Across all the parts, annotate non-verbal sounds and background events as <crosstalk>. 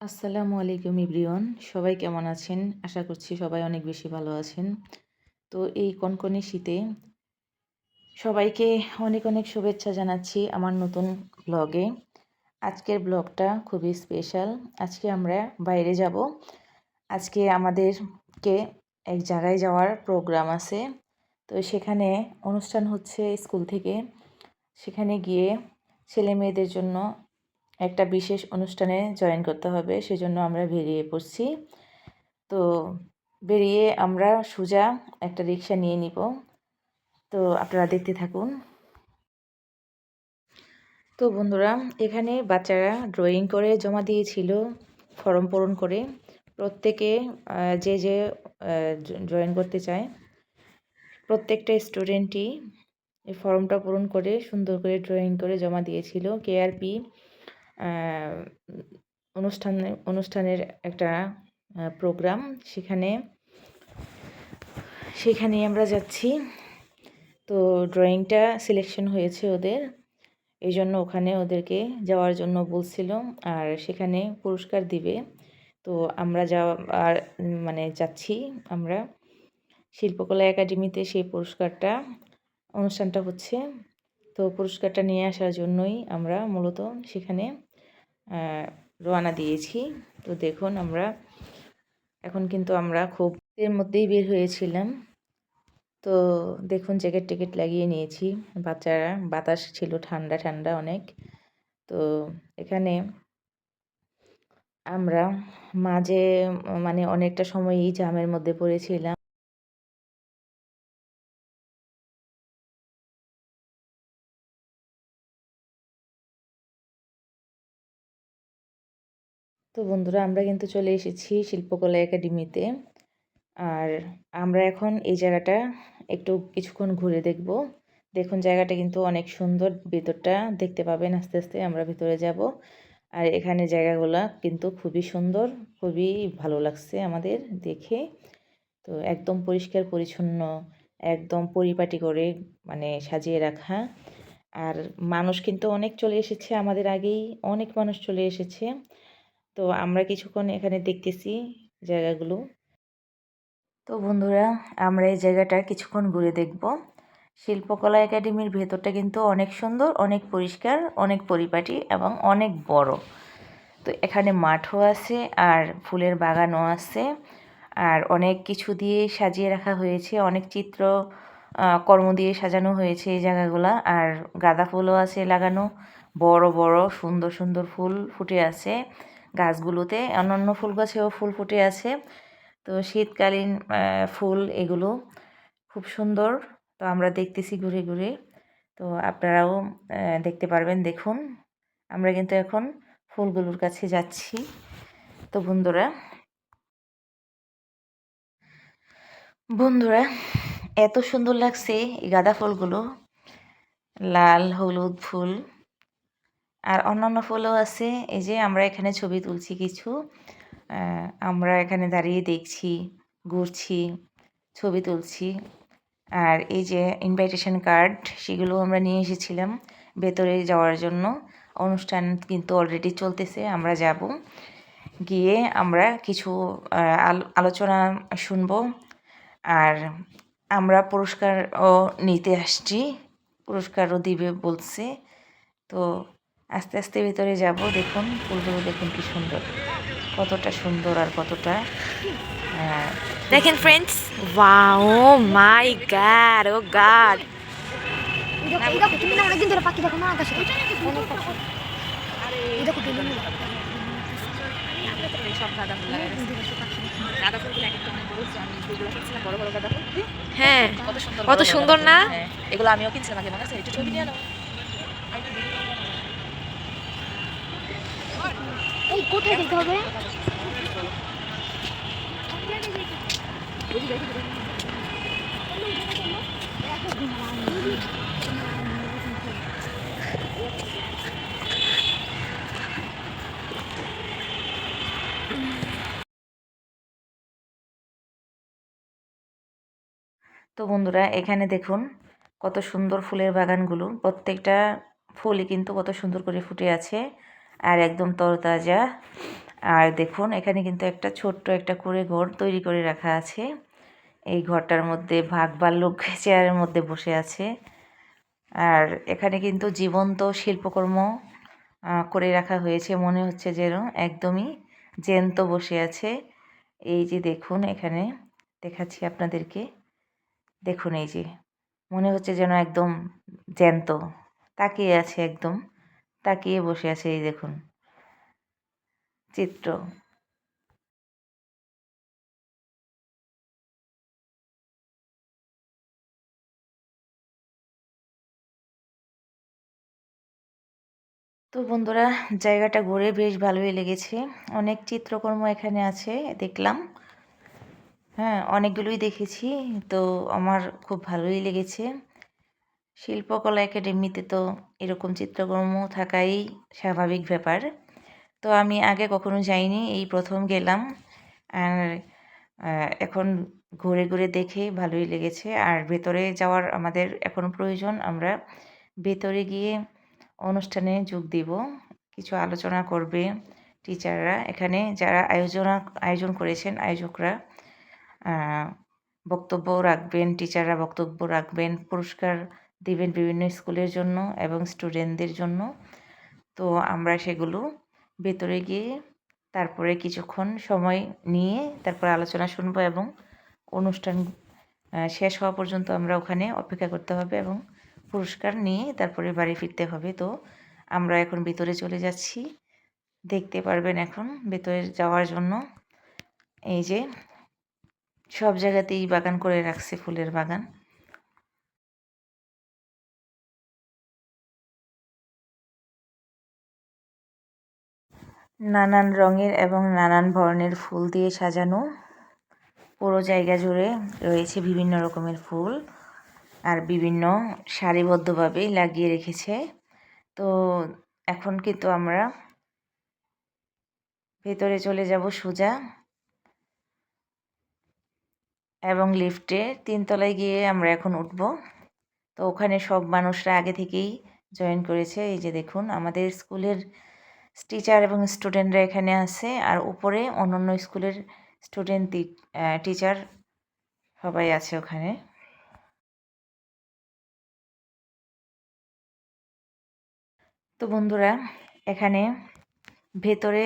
আসসালামু আলাইকুম ইব্রিয়ন, সবাই কেমন আছেন? আশা করছি সবাই অনেক বেশি ভালো আছেন। তো এই কনকনে শীতে সবাইকে অনেক অনেক শুভেচ্ছা জানাচ্ছি আমার নতুন ব্লগে আজকের ব্লগটা খুবই স্পেশাল আজকে আমরা বাইরে যাব। আজকে আমাদেরকে এক জায়গায় যাওয়ার প্রোগ্রাম আছে। তো সেখানে অনুষ্ঠান হচ্ছে স্কুল থেকে। সেখানে গিয়ে ছেলে মেয়েদের জন্য একটা বিশেষ অনুষ্ঠানে জয়েন করতে হবে, সেজন্য আমরা বেরিয়ে পড়ছি। তো বেরিয়ে আমরা সোজা একটা রিক্সা নিয়ে নিব। তো আপনারা দেখতে থাকুন। তো বন্ধুরা, এখানে বাচ্চারা ড্রয়িং করে জমা দিয়েছিল ফর্ম পূরণ করে। প্রত্যেকে যে যে জয়েন করতে চায়, প্রত্যেকটা স্টুডেন্টই এই ফর্মটা পূরণ করে সুন্দর করে ড্রয়িং করে জমা দিয়েছিল। কেআরপি অনুষ্ঠানে, অনুষ্ঠানের একটা প্রোগ্রাম সেখানে সেখানে আমরা যাচ্ছি। তো ড্রয়িংটা সিলেকশন হয়েছে ওদের। এই জন্য ওখানে ওদেরকে যাওয়ার জন্য বলছিল আর সেখানে পুরস্কার দিবে। তো আমরা যাওয়ার মানে যাচ্ছি আমরা। শিল্পকলা একাডেমিতে সেই পুরস্কারটা, অনুষ্ঠানটা হচ্ছে। তো পুরস্কারটা নিয়ে আসার জন্যই আমরা মূলত সেখানে রোয়ানা দিয়েছি। তো দেখুন আমরা, এখন কিন্তু আমরা খুব এর মধ্যেই বের হয়েছিলাম। তো দেখুন জ্যাকেট টেকেট লাগিয়ে নিয়েছি। বাচ্চারা, বাতাস ছিল ঠান্ডা ঠান্ডা অনেক। তো এখানে আমরা মাঝে মানে অনেকটা সময়ই জামের মধ্যে পড়েছিলাম। তো বন্ধুরা, আমরা কিন্তু চলে এসেছি শিল্পকলা একাডেমিতে। আর আমরা এখন এই জায়গাটা একটু কিছুক্ষণ ঘুরে দেখব। দেখুন, জায়গাটা কিন্তু অনেক সুন্দর। ভেতরটা দেখতে পাবেন আস্তে আস্তে, আমরা ভিতরে যাব। আর এখানে জায়গাগুলো কিন্তু খুবই সুন্দর, খুবই ভালো লাগছে আমাদের দেখে। তো একদম পরিষ্কার, পরিচ্ছন্ন, একদম পরিপাটি করে মানে সাজিয়ে রাখা। আর মানুষ কিন্তু অনেক চলে এসেছে আমাদের আগেই, অনেক মানুষ চলে এসেছে। তো আমরা কিছুক্ষণ এখানে দেখতেছি জায়গাগুলো। তো বন্ধুরা, আমরা এই জায়গাটা কিছুক্ষণ ঘুরে দেখব। শিল্পকলা একাডেমির ভেতরটা কিন্তু অনেক সুন্দর, অনেক পরিষ্কার, অনেক পরিপাটি এবং অনেক বড়। তো এখানে মাঠও আছে আর ফুলের বাগানও আছে আর অনেক কিছু দিয়ে সাজিয়ে রাখা হয়েছে, অনেক চিত্র কর্ম দিয়ে সাজানো হয়েছে এই জায়গাগুলো আর গাঁদা ফুলও আছে লাগানো। বড় বড়, সুন্দর সুন্দর ফুল ফুটে আছে। গাছগুলোতে অন্যান্য ফুল গাছেও ফুল ফুটে আছে। তো শীতকালীন ফুল এগুলো খুব সুন্দর। তো আমরা দেখতেছি ঘুরে ঘুরে। তো আপনারাও দেখতে পারবেন, দেখুন। আমরা কিন্তু এখন ফুলগুলোর কাছে যাচ্ছি। তো বন্ধুরা বন্ধুরা, এত সুন্দর লাগছে এই গাঁদা ফুলগুলো। লাল, হলুদ ফুল। আর অন্যান্য ফুলও আছে। এই যে আমরা এখানে ছবি তুলছি কিছু। আমরা এখানে দাঁড়িয়ে দেখছি, ঘুরছি, ছবি তুলছি। আর এই যে ইনভাইটেশন কার্ড সেগুলো আমরা নিয়ে এসেছিলাম ভেতরে যাওয়ার জন্য। অনুষ্ঠান কিন্তু অলরেডি চলতেছে, আমরা যাব। গিয়ে আমরা কিছু আলোচনা শুনব। আর আমরা পুরস্কারও নিতে আসছি। পুরস্কারও দিবে বলছে। তো আস্তে আস্তে ভিতরে যাব দেখুন ফুলগুলো দেখুন কি সুন্দর। কতটা সুন্দর আর কতটা দেখেন friends wow my god oh god দেখো তুমি না অনেকদিন ধরে পাখি দেখো আকাশে অনেক পাখি এই দেখো বেলুন হ্যাঁ কত সুন্দর না? হ্যাঁ, এগুলো আমিও কিনছিলাম আগে মনে আছে? একটু ছবি নিয়ে নাও। এই, কোথায় হবে? তো বন্ধুরা, এখানে দেখুন কত সুন্দর ফুলের বাগানগুলো। প্রত্যেকটা ফুলই কিন্তু কত সুন্দর করে ফুটে আছে। আর একদম তরতাজা। আর দেখুন, এখানে কিন্তু একটা ছোট্ট একটা করে ঘর তৈরি করে রাখা আছে। এই ঘরটার মধ্যে ভাগ ভাল্লুক <laughs> চেয়ারের মধ্যে বসে আছে। আর এখানে কিন্তু জীবন্ত শিল্পকর্ম করে রাখা হয়েছে। মনে হচ্ছে যেন একদমই জ্যান্ত বসে আছে। এই যে দেখুন, এখানে দেখাচ্ছি আপনাদেরকে। দেখুন এই যে, মনে হচ্ছে যেন একদম জ্যান্ত। তাকিয়ে আছে একদম। তাকিয়ে বসে আছে, এই দেখুন। চিত্র। তো বন্ধুরা, জায়গাটা ঘুরে বেশ ভালোই লেগেছে। অনেক চিত্রকর্ম এখানে আছে, দেখলাম। হ্যাঁ অনেকগুলোই দেখেছি, তো আমার খুব ভালোই লেগেছে। শিল্পকলা একাডেমিতে তো এরকম চিত্রকর্ম থাকাই স্বাভাবিক ব্যাপার। তো আমি আগে কখনো যাইনি, এই প্রথম গেলাম। আর এখন ঘুরে ঘুরে দেখে ভালোই লেগেছে। আর ভেতরে যাওয়ার আমাদের এখন প্রয়োজন, আমরা ভেতরে গিয়ে অনুষ্ঠানে যোগ দিব। কিছু আলোচনা করবে টিচাররা। এখানে যারা আয়োজনা, আয়োজন করেছেন আয়োজকরা বক্তব্য রাখবেন, টিচাররা বক্তব্য রাখবেন, পুরস্কার দিবেন বিভিন্ন স্কুলের জন্য এবং স্টুডেন্টদের জন্য। তো আমরা সেগুলো ভেতরে গিয়ে তারপরে কিছুক্ষণ সময় নিয়ে তারপর আলোচনা শুনব এবং অনুষ্ঠান শেষ হওয়া পর্যন্ত আমরা ওখানে অপেক্ষা করতে হবে এবং পুরস্কার নিয়ে তারপরে বাড়ি ফিরতে হবে। তো আমরা এখন ভিতরে চলে যাচ্ছি। দেখতে পারবেন এখন ভেতরে যাওয়ার জন্য এই যে সব জায়গাতেই বাগান করে রাখছে ফুলের বাগান। নানান রঙের এবং নানান ধরনের ফুল দিয়ে সাজানো। পুরো জায়গা জুড়ে রয়েছে বিভিন্ন রকমের ফুল আর বিভিন্ন সারিবদ্ধভাবে লাগিয়ে রেখেছে। তো এখন কিন্তু আমরা ভেতরে চলে যাব সোজা এবং লিফটে। তিনতলায় গিয়ে আমরা এখন উঠব। তো ওখানে সব মানুষরা আগে থেকেই জয়েন করেছে। এই যে দেখুন, আমাদের স্কুলের টিচার এবং স্টুডেন্টরা এখানে আছে। আর উপরে অন্যান্য স্কুলের স্টুডেন্ট টিচার সবাই আছে ওখানে। তো বন্ধুরা, এখানে ভেতরে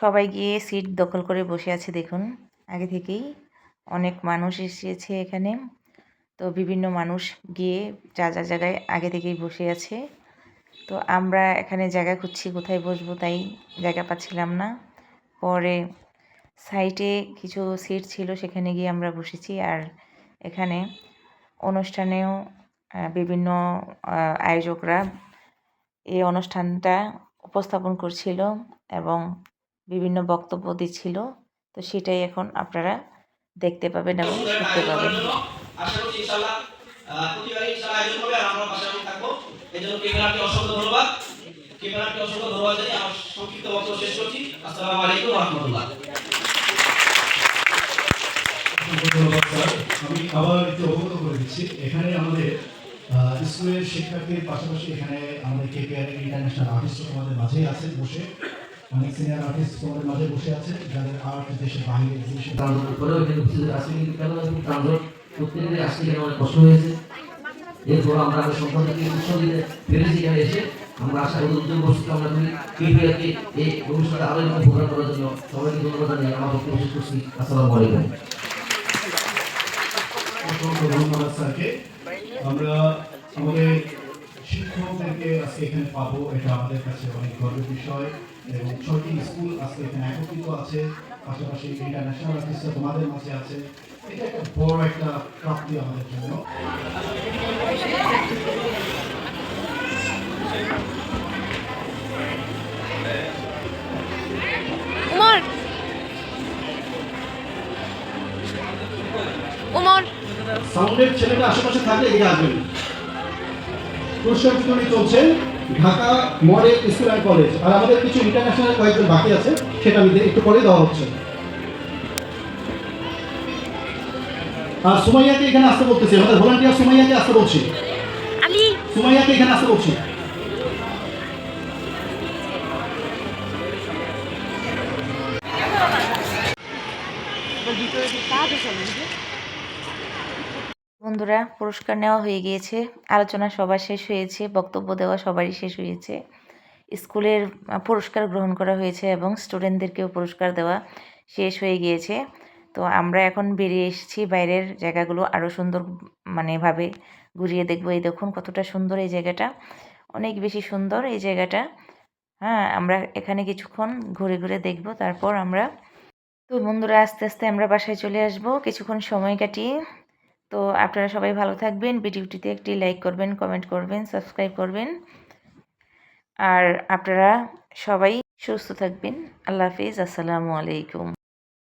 সবাই গিয়ে সিট দখল করে বসে আছে দেখুন। আগে থেকেই অনেক মানুষ এসেছে এখানে। তো বিভিন্ন মানুষ গিয়ে যা যা জায়গায় আগে থেকেই বসে আছে। তো আমরা এখানে জায়গা খুঁজছি, কোথায় বসবো তাই জায়গা পাচ্ছিলাম না। পরে সাইটে কিছু সিট ছিল, সেখানে গিয়ে আমরা বসেছি। আর এখানে অনুষ্ঠানেও বিভিন্ন আয়োজকরা এই অনুষ্ঠানটা উপস্থাপন করছিল এবং বিভিন্ন বক্তব্য দিচ্ছিল। তো সেটাই এখন আপনারা দেখতে পাবেন এবং শুনতে পাবেন। আশা করছি ইনশাআল্লাহ আহ, প্রতিবারই ইনশাআল্লাহ আয়োজন হবে আর আমরা পাশাপাশি থাকব এই জন্য ক্যামেরাকে অসংখ্য ধন্যবাদ। ক্যামেরাকে অসংখ্য ধন্যবাদ জানিয়ে আমার সংক্ষিপ্ত বক্তব্য শেষ করছি। আসসালামু আলাইকুম রহমতুল্লাহ। আমি আবার একটু অবগত করে দিচ্ছি এখানে আমাদের স্কুলের শিক্ষার্থীর পাশাপাশি এখানে আমাদের কেপিআর ইন্টারন্যাশনাল আর্টিস্ট আমাদের মাঝেই আছে বসে। অনেক সিনিয়র আর্টিস্ট আমাদের মাঝে বসে আছে যাদের আর্ট দেশের বাইরে করেও এখানে উপস্থিত আছে কিন্তু কেন এখন ট্রানজট প্রত্যেকেরই আসতে অনেক কষ্ট হয়েছে। এরপর আমরা সম্পর্কে উৎসব দিতে পেরেছি এখানে এসে আমরা আশা করি উদ্যোগ বসতে আমরা করি কেপিআরকে এই আরও এরকম প্রোগ্রাম করার জন্য সবাইকে ধন্যবাদ জানিয়ে আমার বক্তব্য শেষ করছি। আসসালামু আলাইকুম। আমরা আমাদের শিক্ষকদেরকে আজকে এখানে পাবো, এটা আমাদের কাছে অনেক গর্বের বিষয়। এবং ছয়টি স্কুল আজকে এখানে একত্রিত আছে, পাশাপাশি ইন্টারন্যাশনাল তোমাদের মাঝে আছে। এটা একটা বড় একটা প্রাপ্তি আমাদের জন্য। উমর। উমর। সাউন্ডের ছেলেটা আশেপাশে থাকলে এগিয়ে আসবেন। পুরস্কার চলছে। Dhaka model school and college. আর আমাদের কিছু ইন্টারন্যাশনাল কয়েকজন বাকি আছে সেটা আমি একটু পরে দেওয়া হচ্ছে। আর সুমাইয়াকে এখানে আসতে বলতেছি আমাদের ভলান্টিয়ার সুমাইয়াকে আসতে বলছি। আলি সুমাইয়াকে এখানে আসতে বলছি। বন্ধুরা পুরস্কার নেওয়া হয়ে গিয়েছে আলোচনা সবার শেষ হয়েছে বক্তব্য দেওয়া সবারই শেষ হয়েছে। স্কুলের পুরস্কার গ্রহণ করা হয়েছে এবং স্টুডেন্টদেরকেও পুরস্কার দেওয়া শেষ হয়ে গিয়েছে। তো আমরা এখন বেরিয়ে এসেছি বাইরের জায়গাগুলো আরও সুন্দর মানে ভাবে ঘুরিয়ে দেখব। এই দেখুন কতটা সুন্দর এই জায়গাটা। অনেক বেশি সুন্দর এই জায়গাটা। হ্যাঁ আমরা এখানে কিছুক্ষণ ঘুরে ঘুরে দেখব। তারপর আমরা তো বন্ধুরা আস্তে আস্তে আমরা বাসায় চলে আসব। কিছুক্ষণ সময় কাটিয়ে। তো আপনারা সবাই ভালো থাকবেন। ভিডিওটিতে একটি লাইক করবেন কমেন্ট করবেন সাবস্ক্রাইব করবেন। আর আপনারা সবাই সুস্থ থাকবেন। আল্লাহ হাফিজ। আসসালামু আলাইকুম।